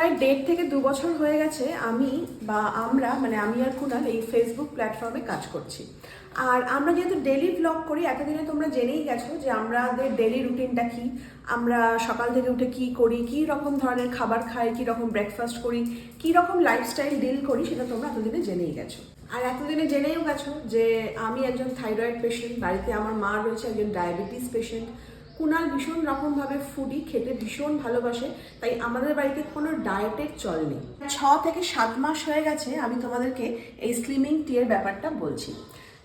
প্রায় দেড় থেকে দু বছর হয়ে গেছে আমি বা আমরা মানে আমি আর কুনাল এই ফেসবুক প্ল্যাটফর্মে কাজ করছি। আর আমরা যেহেতু ডেলি ব্লগ করি, এতদিনে তোমরা জেনেই গেছো যে আমাদের ডেলি রুটিনটা কি। আমরা সকাল থেকে উঠে কি করি, কি রকম ধরনের খাবার খাই, কি রকম ব্রেকফাস্ট করি, কি রকম লাইফস্টাইল ডিল করি, সেটা তোমরা এতদিনে জেনেই গেছো। আর এতদিনে জেনেও গেছো যে আমি একজন থাইরয়েড পেশেন্ট বাড়িতে আমার মা রয়েছে একজন ডায়াবেটিস পেশেন্ট কুনাল ভীষণ রকমভাবে ফুডি খেতে ভীষণ ভালোবাসে, তাই আমাদের বাড়িতে কোনো ডায়েটের চল নেই। ছ থেকে সাত মাস হয়ে গেছে আমি তোমাদেরকে এই স্লিমিং টিয়ের ব্যাপারটা বলছি।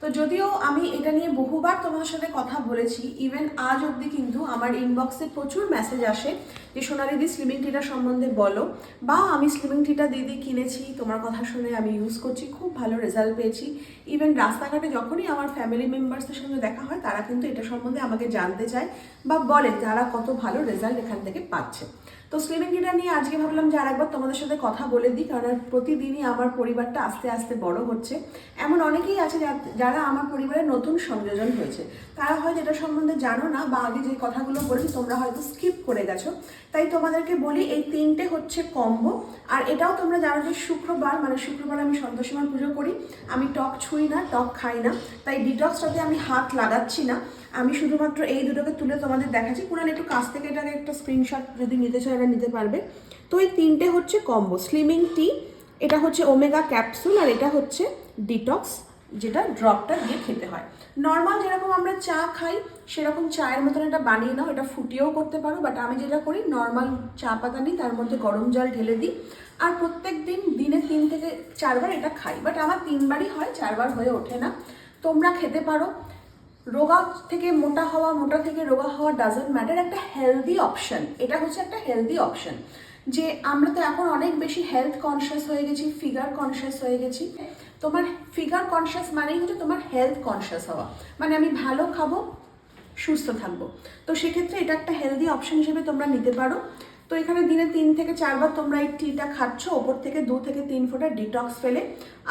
তো যদিও আমি এটা নিয়ে বহুবার তোমাদের সাথে কথা বলেছি। ইভেন আজ অবধি কিন্তু আমার ইনবক্সে প্রচুর মেসেজ আসে যে সোনালিদি স্লিমিং টিটা সম্বন্ধে বলো। বা আমি স্লিমিং টিটা দিদি কিনেছি, তোমার কথা শুনে আমি ইউজ করছি, খুব ভালো রেজাল্ট পেয়েছি। ইভেন রাস্তাঘাটে যখনই আমার ফ্যামিলি মেম্বার্সদের সঙ্গে দেখা হয়, তারা কিন্তু এটা সম্বন্ধে আমাকে জানতে চায় বা বলে তারা কত ভালো রেজাল্ট এখান থেকে পাচ্ছে। তো স্লিমিং টিটা নিয়ে আজকে ভাবলাম যে আরেকবার তোমাদের সাথে কথা বলে দিই, কারণ প্রতিদিনই আমার পরিবারটা আস্তে আস্তে বড় হচ্ছে। এমন অনেকেই আছে যারা আমার পরিবারের নতুন সংযোজন হয়েছে। তারা হয়তো এটা সম্বন্ধে জানো না, বা আগে যে কথাগুলো বলেছি তোমরা হয়তো স্কিপ করে গেছো। তাই তোমাদেরকে বলি, এই তিনটে হচ্ছে কম্বো। আর এটাও তোমরা জানো যে শুক্রবার মানে শুক্রবার আমি সন্তোষীমার পুজো করি। আমি টক ছুঁই না, টক খাই না। তাই ডিটক্সটাতে আমি হাত লাগাচ্ছি না। আমি শুধুমাত্র এই দুটোকে তুলে তোমাদের দেখাচ্ছি। পুরান, একটু কাছ থেকে এটাকে একটা স্ক্রিনশট যদি নিতে চাও, এটা নিতে পারবে। তো এই তিনটে হচ্ছে কম্বো স্লিমিং টি এটা হচ্ছে ওমেগা ক্যাপসুল আর এটা হচ্ছে ডিটক্স যেটা ড্রপটা দিয়ে খেতে হয়। নর্মাল যেরকম আমরা চা খাই, সেরকম চায়ের মতন এটা বানিয়ে নাও। এটা ফুটিয়েও করতে পারো বাট আমি যেটা করি নর্মাল চা পাতা নিই, তার মধ্যে গরম জল ঢেলে দিই। আর প্রত্যেক দিন দিনে তিন থেকে চারবার এটা খাই। বাট আমার তিনবারই হয়, চারবার হয়ে ওঠে না। তোমরা খেতে পারো। রোগা থেকে মোটা হওয়া, মোটা থেকে রোগা হওয়া ডাজেন্ট ম্যাটার একটা হেলদি অপশন এটা হচ্ছে একটা হেলদি অপশন যে আমরা তো এখন অনেক বেশি হেলথ কনসিয়াস হয়ে গেছি ফিগার কনসিয়াস হয়ে গেছি। তোমার ফিগার কনসিয়াস মানেই হচ্ছে তোমার হেলথ কনসিয়াস হওয়া। মানে আমি ভালো খাব, সুস্থ থাকব। তো সেক্ষেত্রে এটা একটা হেলদি অপশন হিসেবে তোমরা নিতে পারো। তো এখানে দিনে তিন থেকে চারবার তোমরা এই টিটা খাচ্ছ, ওপর থেকে দু থেকে তিন ফোঁটা ডিটক্স ফেলে।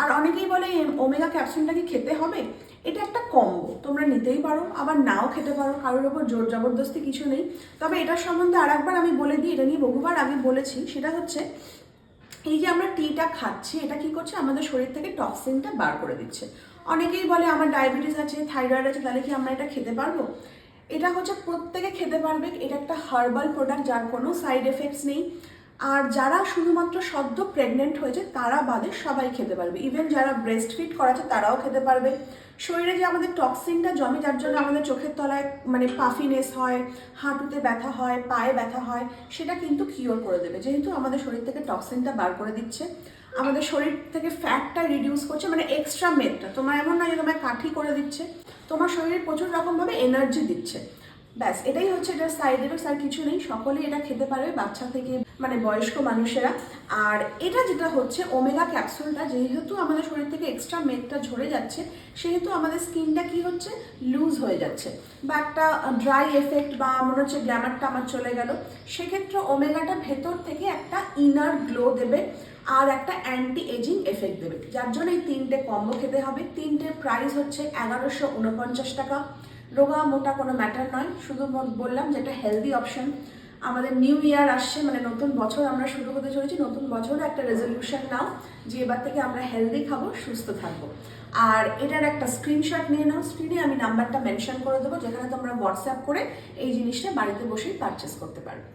আর অনেকেই বলে ওমেগা ক্যাপসুলটা কি খেতে হবে? এটা একটা কম্বো তোমরা নিতেই পারো, আবার নাও খেতে পারো, কারোর ওপর জোর জবরদস্তি কিছু নেই। তবে এটার সম্বন্ধে আর একবার আমি বলে দিই, এটা নিয়ে বহুবার আমি বলেছি, সেটা হচ্ছে এই যে আমরা টিটা খাচ্ছি, এটা কি করছে? আমাদের শরীর থেকে টক্সিনটা বার করে দিচ্ছে। অনেকেই বলে আমার ডায়াবেটিস আছে থাইরয়েড আছে, তাহলে কি আমরা এটা খেতে পারব? এটা হচ্ছে প্রত্যেকে খেতে পারবে এটা একটা হার্বাল প্রোডাক্ট যার কোনো সাইড এফেক্টস নেই। আর যারা শুধুমাত্র সদ্য প্রেগনেন্ট হয়েছে, তারা বাদে সবাই খেতে পারবে। ইভেন যারা ব্রেস্ট ফিট করাচ্ছে, তারাও খেতে পারবে। শরীরে যে আমাদের টক্সিনটা জমে, যার জন্য আমাদের চোখের তলায় মানে পাফিনেস হয়, হাঁটুতে ব্যথা হয়, পায়ে ব্যথা হয়, সেটা কিন্তু কিওর করে দেবে। যেহেতু আমাদের শরীর থেকে টক্সিনটা বার করে দিচ্ছে, আমাদের শরীর থেকে ফ্যাটটা রিডিউস করছে মানে এক্সট্রা মেদটা তোমার এমন না যে তোমায় কাঠি করে দিচ্ছে, তোমার শরীরে প্রচুর রকমভাবে এনার্জি দিচ্ছে। ব্যাস, এটাই হচ্ছে এটার সাইড এফেক্টস আর কিছু নেই। সকলেই এটা খেতে পারবে, বাচ্চা থেকে মানে বয়স্ক মানুষেরা। আর এটা যেটা হচ্ছে ওমেগা ক্যাপসুলটা যেহেতু আমাদের শরীর থেকে এক্সট্রা মেদটা ঝরে যাচ্ছে, সেহেতু আমাদের স্কিনটা কি হচ্ছে? লুজ হয়ে যাচ্ছে। বা একটা ড্রাই এফেক্ট বা মনে হচ্ছে গ্ল্যামারটা আমার চলে গেল, সেক্ষেত্রে ওমেগাটা ভেতর থেকে একটা ইনার গ্লো দেবে আর একটা অ্যান্টি এজিং এফেক্ট দেবে। যার জন্য এই তিনটে কম্বো খেতে হবে। তিনটের প্রাইস হচ্ছে এগারোশো উনপঞ্চাশ টাকা। রোগা মোটা কোনো ম্যাটার নয়। শুধু বললাম যে একটা হেলদি অপশন আমাদের নিউ ইয়ার আসছে মানে নতুন বছর আমরা শুরু হতে চলেছি, নতুন বছরে একটা রেজলিউশন নাও, যে এবার থেকে আমরা হেলদি খাব, সুস্থ থাকব। আর এটার একটা স্ক্রিনশট নিয়ে নাও স্ক্রিনে আমি নাম্বারটা মেনশন করে দেবো, যেখানে তোমরা হোয়াটসঅ্যাপ করে এই জিনিসটা বাড়িতে বসেই পারচেস করতে পারবে।